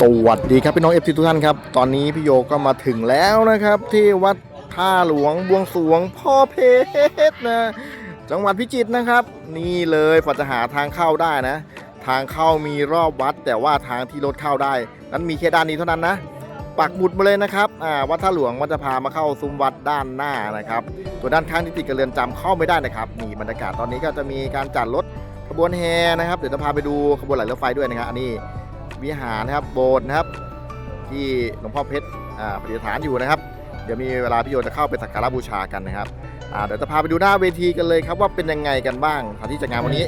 สวัสดีครับพี่น้องเอฟซีทุกท่านครับ ตอนนี้พี่โยก็มาถึงแล้วนะครับ ที่วัดท่าหลวงบวงสวงพ่อเพชรนะจังหวัดพิจิตรนะครับ นี่เลยฝอจะหาทางเข้าได้นะ ทางเข้ามีรอบวัด แต่ว่าทางที่รถเข้าได้ นั้นมีแค่ด้านนี้เท่านั้นนะ ปักหมุดมาเลยนะครับอ่าวัดท่าหลวงมันจะพามาเข้าซุ้มวัดด้านหน้านะครับตัวด้านข้างที่ติดกับเรือนจำเข้าไม่ได้นะครับนี่บรรยากาศตอนนี้ก็จะมีการจัดรถขบวนแห่นะครับเดี๋ยวจะพาไปดูขบวนไหลรถไฟด้วยนะครับอันนี้ วิหารนะครับโบสถ์นะครับ ที่หลวงพ่อเพชรอ่าประดิฐานอยู่นะครับ เดี๋ยวมีเวลาพี่โยจะเข้าไปสักการะบูชากันนะครับอ่าเดี๋ยวจะพาไปดูหน้าเวทีกันเลยครับว่าเป็นยังไงกันบ้างสถานที่จัดงานวันนี้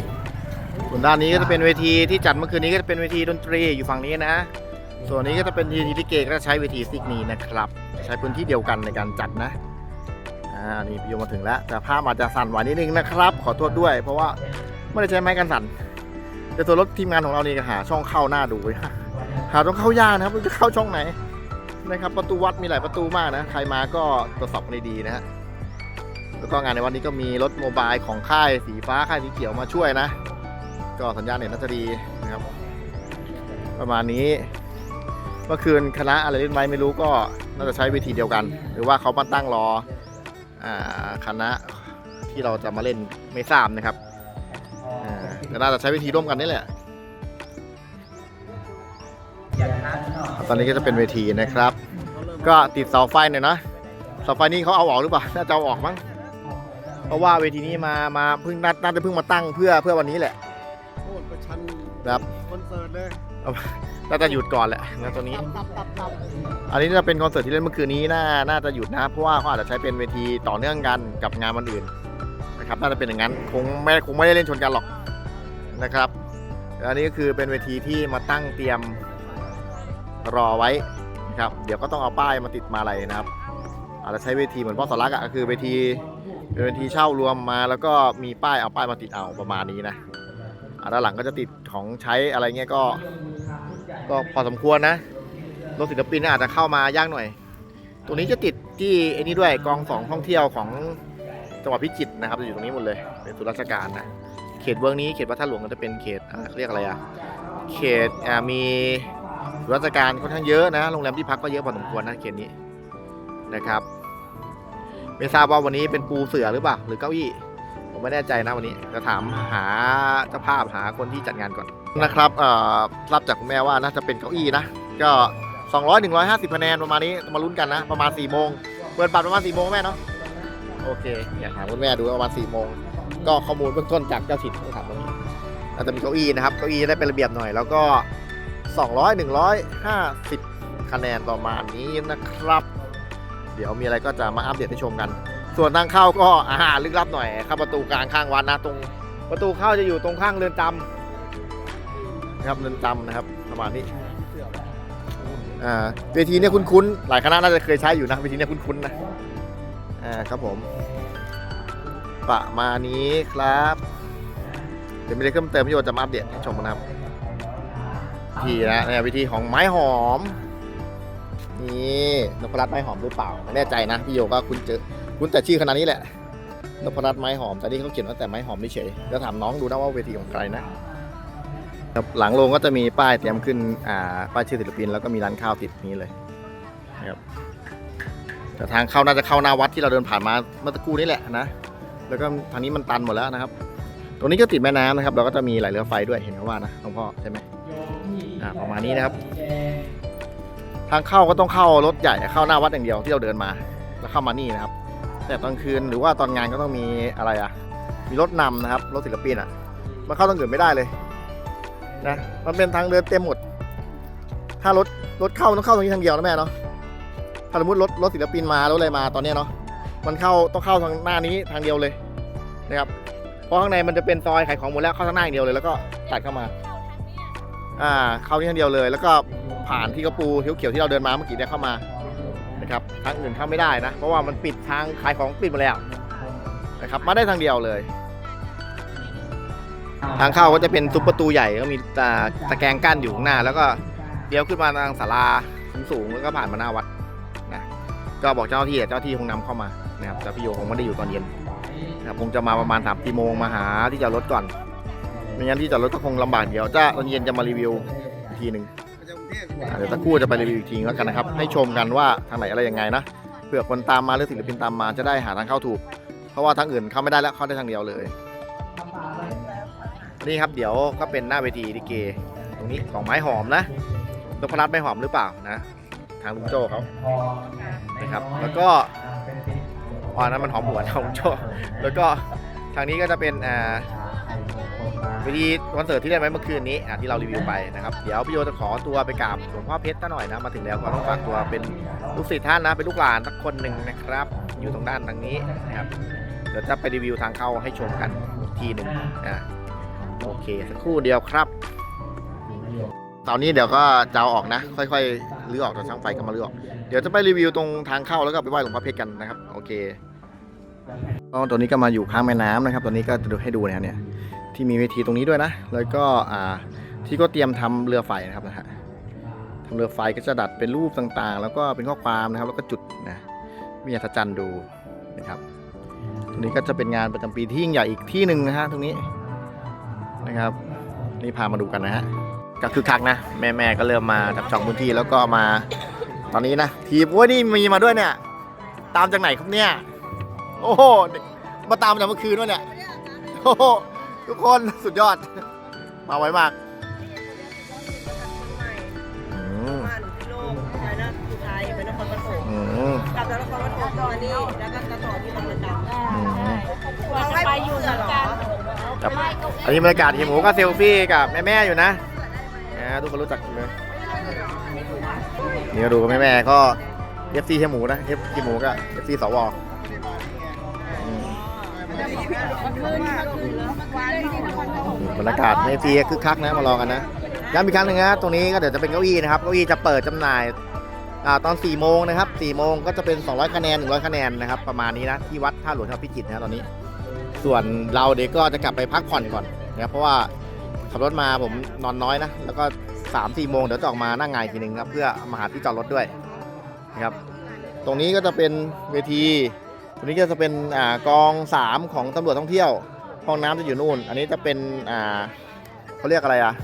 ส่วนด้านนี้ก็จะเป็นเวทีที่จัดเมื่อคืนนี้ก็จะเป็นเวทีดนตรีอยู่ฝั่งนี้นะ ส่วนนี้ก็จะเป็นเวทีลิเกก็ใช้เวทีซิกนีนะครับ ใช้พื้นที่เดียวกันในการจัดนะอ่านี่พี่โยมาถึงแล้วแต่ภาพอาจจะสั่นไหวนิดนึงนะครับ ขอโทษด้วย เพราะว่าไม่ได้ใช้ไม้กันสั่น แต่ตัวรถทีมงานของเรานี่ก็หาช่องเข้าหน้าดูไว้หาช่องเข้ายากนะครับจะเข้าช่องไหนนะครับประตูวัดมีหลายประตูมากนะใครมาก็ตรวจสอบกันดีๆนะฮะแล้วก็งานในวันนี้ก็มีรถโมบายของค่ายสีฟ้าค่ายสีเขียวมาช่วยนะ ก็สัญญาณเน็ตน่าจะดีนะครับ ประมาณนี้เมื่อคืนคณะอะไรเล่นไว้ไม่รู้ก็น่าจะใช้วิธีเดียวกัน หรือว่าเขามาตั้งรออคณะที่เราจะมาเล่นไม่ทราบนะครับ ก็น่าจะใช้วิธีร่วมกันนี่แหละตอนนี้ก็จะเป็นเวทีนะครับ ก็ติดเสาไฟหน่อยนะเสาไฟนี่เขาเอาออกหรือเปล่าน่าจะเอาออกมั้งเพราะว่าเวทีนี้มามาเพิ่งน่าน่าจะเพิ่งมาตั้งเพื่อเพื่อวันนี้แหละโค่นประชันครับคอนเสิร์ตเลยน่าจะหยุดก่อนแหละนะตัวนี้ตับตับตับอันนี้จะเป็นคอนเสิร์ตที่เล่นเมื่อคืนนี้น่าน่าจะหยุดนะเพราะว่าเขาอาจจะใช้เป็นเวทีต่อเนื่องกันกับงานวันอื่นนะครับน่าจะเป็นอย่างนั้นคงไม่คงไม่ได้เล่นชนกันหรอก นะครับ อันนี้ก็คือเป็นเวทีที่มาตั้งเตรียมรอไว้นะครับ เดี๋ยวก็ต้องเอาป้ายมาติดมาอะไรนะครับ อาจจะใช้เวทีเหมือนพ่อสลักอะก็คือเวทีเป็นเวทีเช่ารวมมา แล้วก็มีป้ายเอาป้ายมาติดเอาประมาณนี้นะอ่าด้านหลังก็จะติดของใช้อะไรเงี้ยก็ ก็พอสมควรนะรถศิลปินอาจจะเข้ามายากหน่อย ตรงนี้จะติดที่ไอ้นี้ด้วยกองสองท่องเที่ยวของจังหวัดพิจิตรนะครับจะอยู่ตรงนี้หมดเลยเป็นส่วนราชการนะ เขตเมืองนี้เขตวัดท่าหลวงก็จะเป็นเขตอ่าเขาเรียกอะไรอะเขตอ่ามีราชการค่อนข้างเยอะนะโรงแรมที่พักก็เยอะพอสมควรนะเขตนี้นะครับไม่ทราบว่าวันนี้เป็นปูเสือหรือเปล่าหรือเก้าอี้ผมไม่แน่ใจนะวันนี้จะถามหาเจ้าภาพหาคนที่จัดงานก่อนนะครับเอ่อรับจากคุณแม่ว่าน่าจะเป็นเก้าอี้นะก็200 150คะแนนประมาณนี้มาลุ้นกันนะ ประมาณ4โมงเปิดบัตรประมาณ4โมงแม่เนาะโอเคอยากถามคุณแม่ดูประมาณ4โมง ก็ข้อมูลเบื้องต้นจากเจ้าถิ่นที่ถามตรงนี้อาจจะมีเก้าอี้นะครับเก้าอี้ได้เป็นระเบียบหน่อย แล้วก็ 200 150 คะแนนประมาณนี้นะครับ เดี๋ยวมีอะไรก็จะมาอัปเดตให้ชมกัน ส่วนทางเข้าก็อาหารลึกลับหน่อยเข้าประตูกลางข้างวัดนะตรง ประตูเข้าจะอยู่ตรงข้างเรือนจำนะครับเรือนจำนะครับประมาณนี้อ่าเวทีเนี่ยคุ้นๆ หลายคณะน่าจะเคยใช้อยู่นะเวทีเนี่ยคุ้นๆนะ อ่าครับผม ประมาณนี้ครับ เดี๋ยวมีอะไรเพิ่มเติมพี่โยจะมาอัปเดตให้ชมนะครับทีนะเนี่ยวิธีของไม้หอม นี่นพรัตน์ไม้หอมหรือเปล่าไม่แน่ใจนะพี่โยก็คุ้นเจอคุ้นแต่ชื่อคณะนี้แหละนพรัตน์ไม้หอมแต่นี่เขาเขียนว่าแต่ไม้หอมเฉยแล้วถามน้องดูนะว่าเวทีของใครนะหลังโรงก็จะมีป้ายเตรียมขึ้นอ่าป้ายชื่อศิลปินแล้วก็มีร้านข้าวติดนี้เลยนะครับแต่ทางเข้าน่าจะเข้าหน้าวัดที่เราเดินผ่านมาเมื่อตะกู้นี่แหละนะ แล้วก็ทางนี้มันตันหมดแล้วนะครับ ตรงนี้ก็ติดแม่น้ำนะครับ เราก็จะมีไหลเรือไฟด้วยเห็นเขาว่านะหลวงพ่อใช่ไหมอ่าประมาณนี้นะครับ ทางเข้าก็ต้องเข้ารถใหญ่เข้าหน้าวัดอย่างเดียวที่เราเดินมา แล้วเข้ามานี่นะครับ แต่ตอนคืนหรือว่าตอนงานก็ต้องมีอะไรอะ มีรถนำนะครับรถศิลปินอะมันเข้าตรงอื่นไม่ได้เลยนะมันเป็นทางเดินเต็มหมด ถ้ารถรถเข้าต้องเข้าตรงนี้ทางเดียวนะแม่เนาะถ้าสมมติรถรถศิลปินมา รถอะไรมาตอนนี้เนาะ มันเข้าต้องเข้าทางหน้านี้ทางเดียวเลยนะครับเพราะข้างในมันจะเป็นซอยขายของหมดแล้วเข้าทางหน้าอย่างเดียวเลยแล้วก็ตัดเข้ามาอ่าเข้าที่ทางเดียวเลย แล้วก็ผ่านที่กระปูเขียวๆที่เราเดินมาเมื่อกี้เนี่ยเข้ามานะครับทางอื่นเข้าไม่ได้นะ เพราะว่ามันปิดทางขายของปิดหมาแล้วนะครับมาได้ทางเดียวเลย ทางเข้าก็จะเป็นซุ้มประตูใหญ่ก็มีตาตะแกรงกั้นอยู่ข้างหน้า แล้วก็เลี้ยวขึ้นมาทางศาลาสูงๆแล้วก็ผ่านมาหน้าวัดนะก็บอกเจ้าหน้าที่อะเจ้าหน้าที่คงนำเข้ามา นะครับแต่พี่โยคงไม่ได้อยู่ตอนเย็นนะครับคงจะมาประมาณสามสี่โมงมาหาที่จอดรถก่อนไม่งั้นที่จอดรถก็คงลำบากเดี๋ยวจะตอนเย็นจะมารีวิวอีกทีหนึ่งอ่าเดี๋ยวสักครู่จะไปรีวิวอีกทีแล้วกันนะครับ ให้ชมกันว่าทางไหนอะไรยังไงนะเผื่อคนตามมาหรือศิลปินตามมาจะได้หาทางเข้าถูก เพราะว่าทางอื่นเข้าไม่ได้แล้วเข้าได้ทางเดียวเลย นี่ครับเดี๋ยวก็เป็นหน้าเวทีลิเก ตรงนี้ของไม้หอมนะนพรัตน์ไม้หอมหรือเปล่านะ ทางลุงโจเขานะครับ แล้วก็ อ๋อนั้นมันหอมหวนของลุงโจ้แล้วก็ทางนี้ก็จะเป็นอ่าเวทีคอนเสิร์ตที่ได้ไว้เมื่อคืนนี้อ่าที่เรารีวิวไปนะครับ เดี๋ยวพี่โยจะขอตัวไปกราบหลวงพ่อเพชรซะหน่อยนะ มาถึงแล้วก็ต้องฝากตัวเป็นลูกศิษย์ท่านนะ เป็นลูกหลานสักคนหนึ่งนะครับ อยู่ตรงด้านทางนี้นะครับ เดี๋ยวจะไปรีวิวทางเข้าให้ชมกันอีกทีหนึ่งอ่าโอเค สักครู่เดียวครับตอนนี้เดี๋ยวก็จะเอาออกนะ ค่อยๆรื้อออกจากช่างไฟก็มารื้อออก เดี๋ยวจะไปรีวิวตรงทางเข้าแล้วก็ไปไหว้หลวงพ่อเพชรกันนะครับ โอเค ก็ตัวนี้ก็มาอยู่ข้างแม่น้ำนะครับตัวนี้ก็จะดูให้ดูนะครับเนี่ยที่มีเวทีตรงนี้ด้วยนะ แล้วก็อ่าที่ก็เตรียมทำเรือไฟนะครับนะฮะทำเรือไฟก็จะดัดเป็นรูปต่างๆ แล้วก็เป็นข้อความนะครับ แล้วก็จุดนะมีอัศจรรย์ดูนะครับ ตรงนี้ก็จะเป็นงานประจำปีที่ยิ่งใหญ่อีกที่หนึ่งนะฮะตรงนี้นะครับนี่พามาดูกันนะฮะก็คือคักนะแม่แม่ๆก็เริ่มมาจับจองพื้นที่แล้วก็มาตอนนี้นะทีมโอ้ยนี่มีมาด้วยเนี่ย ตามจากไหนครับเนี่ย โอ้โหมาตามจากเมื่อคืนด้วยเนี่ยโอ้โหทุกคนสุดยอด มาไวมากอืมบ้านที่โลกใช่นะสุดท้ายเป็นนครปฐมอืมกลับจากนครปฐมตอนนี้แล้วก็จะต่อที่บางระจันอืมเราให้ไปอยู่เหรอครับอันนี้บรรยากาศเฮียหมูก็เซลฟี่กับแม่แม่ๆอยู่นะนะทุกคนรู้จักเลยนี่ก็ดูแม่แม่ๆก็เอฟซีเฮียหมูนะเอฟซีหมูกับเอฟซีสวอืม บรรยากาศในซีคึกคักนะมาลองกันนะย้ำอีกครั้งหนึ่งนะตรงนี้ก็เดี๋ยวจะเป็นเก้าอี้นะครับเก้าอี้จะเปิดจำหน่ายอตอน4โมงนะครับ4โมงก็จะเป็น 200 คะแนน 100 คะแนนนะครับประมาณนี้นะที่วัดท่าหลวงจังหวัดพิจิตรนะตอนนี้ ส่วนเราเด็กก็จะกลับไปพักผ่อนก่อนนะครับเพราะว่าขับรถมาผมนอนน้อยนะแล้วก็3ามสี่โมงเดี๋ยวจะออกมานั่งงานอีกทีหนึงครับเพื่อมาหาที่จอดรถด้วยนะครับตรงนี้ก็จะเป็นเวที ตรงนี้ก็จะเป็นอ่ากอง 3 ของตำรวจท่องเที่ยว ห้องน้ำจะอยู่นู่น อันนี้จะเป็นอ่าเขาเรียกอะไรอะ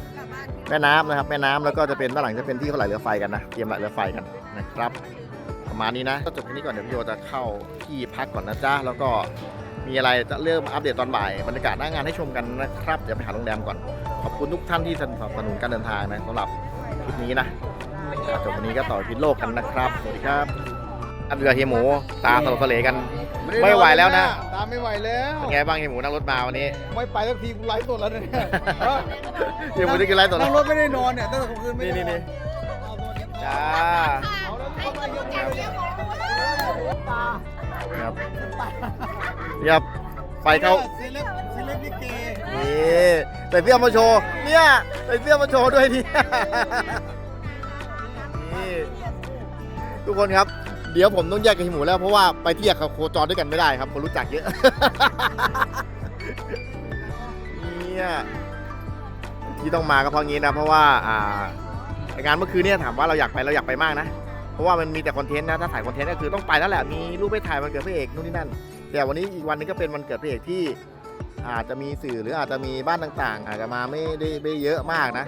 แม่น้ำนะครับ แม่น้ำแล้วก็จะเป็นด้านหลังจะเป็นที่เขาไหลเรือไฟกันนะ เตรียมไหลเรือไฟกันนะครับ ประมาณนี้นะก็จบแค่นี้ก่อนเดี๋ยวพี่โยจะเข้าที่พักก่อนนะจ๊ะ แล้วก็มีอะไรจะเริ่มอัปเดตตอนบ่ายบรรยากาศหน้างานให้ชมกันนะครับ เดี๋ยวไปหาโรงแรมก่อน ขอบคุณทุกท่านที่สนับสนุนการเดินทางนะสำหรับคลิปนี้นะจบวันนี้ก็ต่อพิษโลกกันนะครับ สวัสดีครับอันเรือเฮียหมูตาสลบสะเลกัน ไม่ไหวแล้วนะ ตามไม่ไหวแล้วเป็นไงบ้างเฮียหมูนั่งรถมาวันนี้ ไม่ไปสักทีกูไลฟ์สดแล้วเนี่ยเฮียหมูจะกินอะไรต่อนั่งรถไม่ได้นอนเนี่ยตั้งแต่คืนไม่นี่ได้นี่นี่เอาตัวนี้จ้าเอาแล้วเข้ามาเยอะเลยครับนี่ครับไฟเข้า เซเลบเซเลบลิเกนี่ใส่เสื้อมาโชว์เนี่ยใส่เสื้อมาโชว์ด้วยนี่นี่ทุกคนครับ เดี๋ยวผมต้องแยกกับหิหมูแล้วเพราะว่าไปเที่ยวกับโคจรด้วยกันไม่ได้ครับคนรู้จักเยอะ เนี่ยที่ต้องมาก็เพราะงี้นะเพราะว่าอ่างานเมื่อคืนเนี่ยถามว่าเราอยากไปเราอยากไปมากนะเพราะว่ามันมีแต่คอนเทนต์นะถ้าถ่ายคอนเทนต์ก็คือต้องไปแล้วแหละมีรูปไปถ่ายวันเกิดพระเอกนู่นนี่นั่น แต่วันนี้อีกวันนึงก็เป็นวันเกิดพระเอกที่ อาจจะมีสื่อหรืออาจจะมีบ้านต่างๆ อาจจะมาไม่ได้ไม่เยอะมากนะ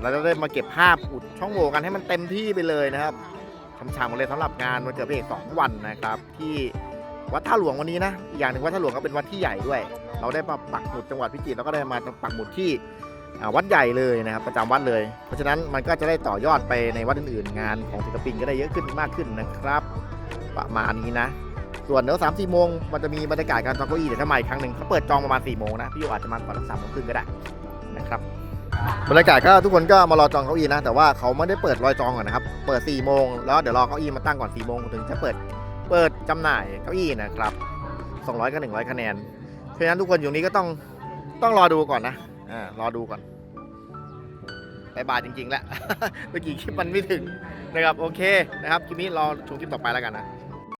เราจะได้มาเก็บภาพอุดช่องโหว่กันให้มันเต็มที่ไปเลยนะครับ ช้ำๆกันเลยสำหรับงานวันเกิดพระเอกสองวันนะครับ ที่วัดท่าหลวงวันนี้นะอีกอย่างหนึ่งวัดท่าหลวงก็เป็นวัดที่ใหญ่ด้วย เราได้มาปักหมุดจังหวัดพิจิตรแล้วก็ได้มาปักหมุดที่วัดใหญ่เลยนะครับประจำวัดเลย เพราะฉะนั้นมันก็จะได้ต่อยอดไปในวัดอื่นๆ งานของศิลปินก็ได้เยอะขึ้นมากขึ้นนะครับ ประมาณนี้นะ ส่วนเดี๋ยวสามสี่โมงมันจะมีบรรยากาศการจองเก้าอี้เดี๋ยวถ้ามาอีกครั้งหนึ่งเขาเปิดจองประมาณสี่โมงนะพี่โยอาจจะมาก่อนสักสามโมงครึ่งก็ได้นะครับ บรรยากาศก็ทุกคนก็มารอจองเก้าอี้นะ แต่ว่าเขาไม่ได้เปิดรอยจองก่อนนะครับ เปิด4ี่โมง แล้วเดี๋ยวรอเก้าอี้มาตั้งก่อน4ี่โมงถึงจะเปิด เปิดจำหน่ายเก้าอี้นะครับ 200กับ100 คะแนน เพราะฉะนั้นทุกคนอยู่นี้ก็ต้องต้องรอดูก่อนนะ อ่า รอดูก่อนบายบายจริงๆแล้วเมื่อกี้คลิปมันไม่ถึงนะครับ โอเคนะครับ คลิปนี้รอชมคลิปต่อไปแล้วกันนะ